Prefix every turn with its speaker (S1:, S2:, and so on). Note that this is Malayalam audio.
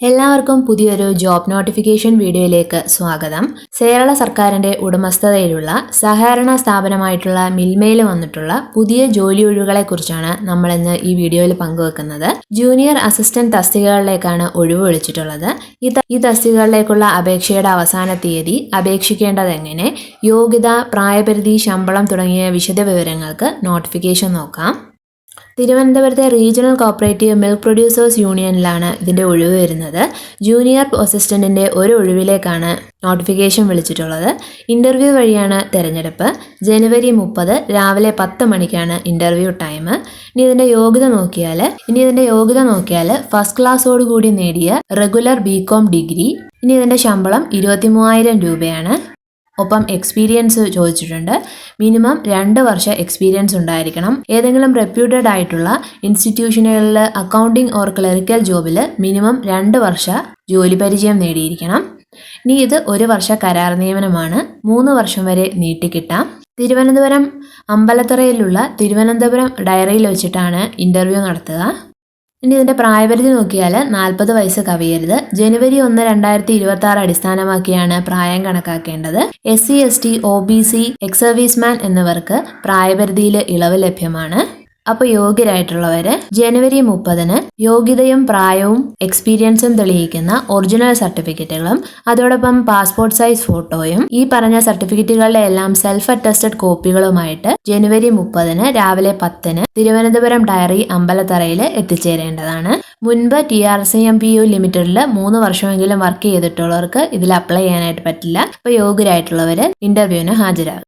S1: എല്ലാവർക്കും പുതിയൊരു ജോബ് നോട്ടിഫിക്കേഷൻ വീഡിയോയിലേക്ക് സ്വാഗതം. കേരള സർക്കാരിന്റെ ഉടമസ്ഥതയിലുള്ള സഹകരണ സ്ഥാപനമായിട്ടുള്ള മിൽമയിൽ വന്നിട്ടുള്ള പുതിയ ജോലി ഒഴിവുകളെ കുറിച്ചാണ് നമ്മൾ ഇന്ന് ഈ വീഡിയോയിൽ പങ്കുവെക്കുന്നത്. ജൂനിയർ അസിസ്റ്റന്റ് തസ്തികകളിലേക്കാണ് ഒഴിവ് വിളിച്ചിട്ടുള്ളത്. ഈ തസ്തികകളിലേക്കുള്ള അപേക്ഷയുടെ അവസാന തീയതി അപേക്ഷിക്കേണ്ടത് എങ്ങനെ യോഗ്യത പ്രായപരിധി ശമ്പളം തുടങ്ങിയ വിശദവിവരങ്ങൾക്ക് നോട്ടിഫിക്കേഷൻ നോക്കാം. തിരുവനന്തപുരത്തെ റീജിയണൽ കോപ്പറേറ്റീവ് മിൽക്ക് പ്രൊഡ്യൂസേഴ്സ് യൂണിയനിലാണ് ഇതിന്റെ ഒഴിവ് വരുന്നത്. ജൂനിയർ അസിസ്റ്റന്റിന്റെ ഒരു ഒഴിവിലേക്കാണ് നോട്ടിഫിക്കേഷൻ വിളിച്ചിട്ടുള്ളത്. ഇന്റർവ്യൂ വഴിയാണ് തിരഞ്ഞെടുപ്പ്. ജനുവരി മുപ്പത് രാവിലെ പത്ത് മണിക്കാണ് ഇന്റർവ്യൂ ടൈം ഇനി ഇതിന്റെ യോഗ്യത നോക്കിയാൽ ഇനി ഇതിന്റെ യോഗ്യത നോക്കിയാൽ ഫസ്റ്റ് ക്ലാസ്സോട് കൂടി നേടിയ റെഗുലർ ബികോം ഡിഗ്രി ഇനി ഇതിന്റെ ശമ്പളം ഇരുപത്തി മൂവായിരം രൂപയാണ്. ഒപ്പം എക്സ്പീരിയൻസ് ചോദിച്ചിട്ടുണ്ട്. മിനിമം രണ്ട് വർഷം എക്സ്പീരിയൻസ് ഉണ്ടായിരിക്കണം. ഏതെങ്കിലും റെപ്യൂട്ടഡ് ആയിട്ടുള്ള ഇൻസ്റ്റിറ്റ്യൂഷനുകളിൽ അക്കൗണ്ടിംഗ് ഓർ ക്ലറിക്കൽ ജോബിൽ മിനിമം രണ്ട് വർഷ ജോലി പരിചയം നേടിയിരിക്കണം. ഇനി ഇത് ഒരു വർഷ കരാർ നിയമനമാണ്. മൂന്ന് വർഷം വരെ നീട്ടിക്കിട്ടാം തിരുവനന്തപുരം അമ്പലത്തറയിലുള്ള തിരുവനന്തപുരം ഡയറിയിൽ വെച്ചിട്ടാണ് ഇന്റർവ്യൂ നടത്തുക. ഇനി ഇതിന്റെ പ്രായപരിധി നോക്കിയാൽ നാൽപ്പത് വയസ്സ് കവിയരുത്. ജനുവരി ഒന്ന് രണ്ടായിരത്തി ഇരുപത്തി ആറ് അടിസ്ഥാനമാക്കിയാണ് പ്രായം കണക്കാക്കേണ്ടത്. S C S T O B C ex serviceman എന്നിവർക്ക് പ്രായപരിധിയിൽ ഇളവ് ലഭ്യമാണ്. അപ്പോൾ യോഗ്യരായിട്ടുള്ളവര് ജനുവരി മുപ്പതിന് യോഗ്യതയും പ്രായവും എക്സ്പീരിയൻസും തെളിയിക്കുന്ന ഒറിജിനൽ സർട്ടിഫിക്കറ്റുകളും അതോടൊപ്പം പാസ്പോർട്ട് സൈസ് ഫോട്ടോയും ഈ പറഞ്ഞ സർട്ടിഫിക്കറ്റുകളുടെ എല്ലാം സെൽഫ് അറ്റസ്റ്റഡ് കോപ്പികളുമായിട്ട് ജനുവരി മുപ്പതിന് രാവിലെ പത്തിന് തിരുവനന്തപുരം ഡയറി അമ്പലത്തറയിൽ എത്തിച്ചേരേണ്ടതാണ്. മുൻപ് T R C M P U ലിമിറ്റഡിൽ മൂന്ന് വർഷമെങ്കിലും വർക്ക് ചെയ്തിട്ടുള്ളവർക്ക് ഇതിൽ അപ്ലൈ ചെയ്യാനായിട്ട് പറ്റില്ല. അപ്പോൾ യോഗ്യരായിട്ടുള്ളവർ ഇന്റർവ്യൂവിന് ഹാജരാകും.